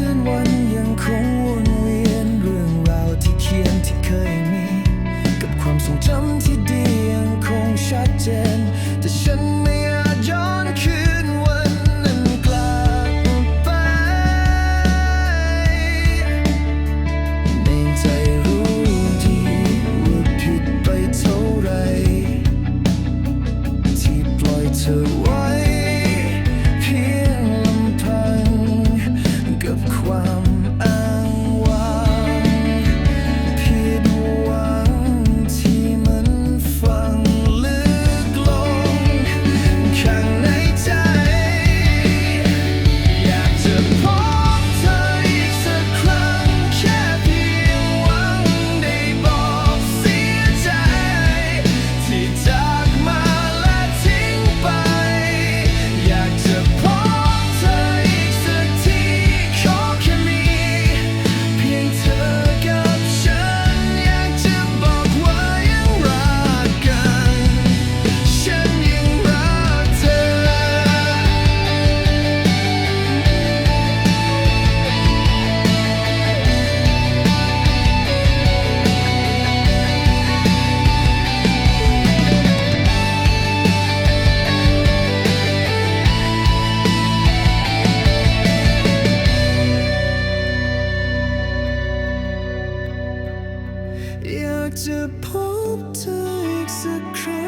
คืนวันยังคงวนเวียนเรื่องราวที่เขียนที่เคยมี กับความทรงจำที่ดียังคงชัดเจน แต่ฉันไม่อาจย้อนคืนวันนั้นกลับไป ในใจรู้ดีว่าผิดไปเท่าไร ที่ปล่อยเธอ จะพบเธออีกสักครั้ง